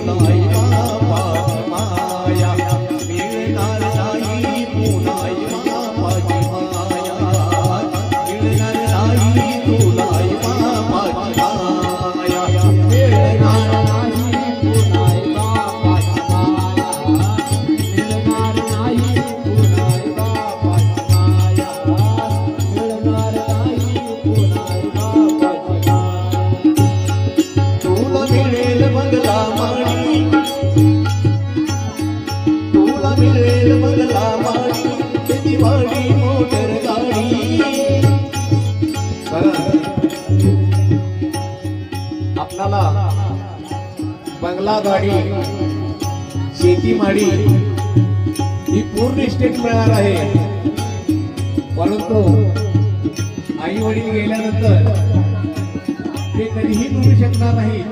नाही आपणाला बंगला गाडी शेती माडी ही पूर्ण इस्टेट मिळणार आहे. परंतु आई वडील गेल्यानंतर ते कधीही मिळू शकणार नाही.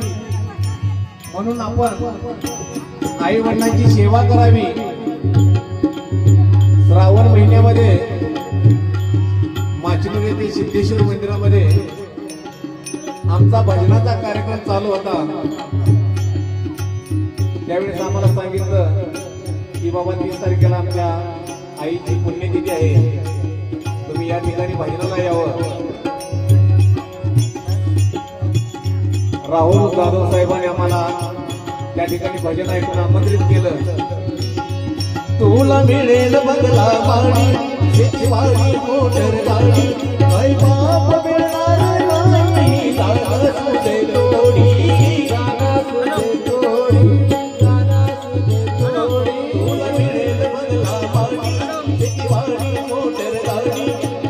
म्हणून आपण आई वडिलांची सेवा करावी. श्रावण महिन्यामध्ये माचनूर येथे सिद्धेश्वर मंदिरामध्ये आमचा भजनाचा कार्यक्रम चालू होता. त्यावेळेस आम्हाला सांगितलं की बाबा तीस तारखेला आमच्या आईची पुण्यतिथी आहे. तुम्ही या ठिकाणी भजनाला यावं. राहुल जाधव साहेबांनी आम्हाला त्या ठिकाणी भजन ऐकून आमंत्रित केलं. तुला मिळेल बंगला शेतीवाडी मोटर गाडी आई बाप मिळणार नाही जागा सुटे तोडी जागा सुटे तोडी जागा सुटे तोडी तुला मिळेल बंगला माडी शेतीवाडी मोटर गाडी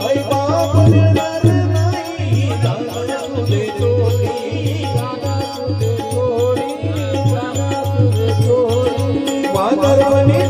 आई बाप मिळणार नाही जागा सुटे तोडी माधवनी तोय बापाला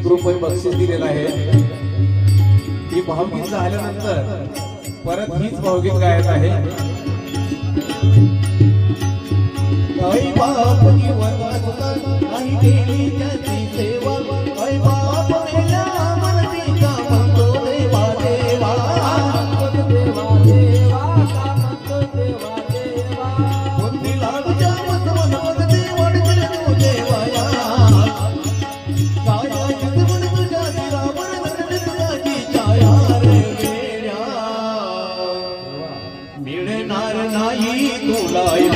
एक रुपये बक्षीस दिलेलं आहे. ही भावगीत झाल्यानंतर परत हीच भावगीत गायत आहे. मिळणार नाही तुला आई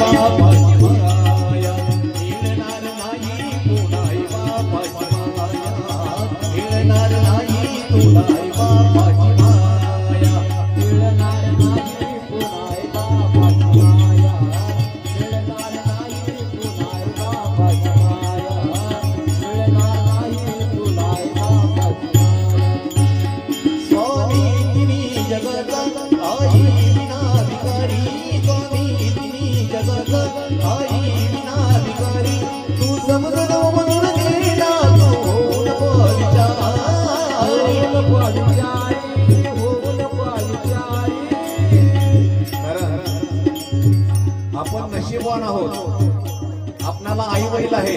आपण आहोत. आपणाला आई वडील आहे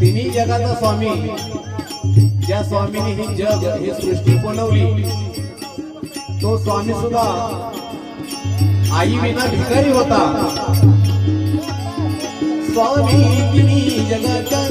तिन्ही जगाचा स्वामी. ज्या स्वामीने ही जग ही सृष्टी बनवली तो स्वामी सुद्धा आई विना भिकारी होता. स्वामी तिन्ही जगाचा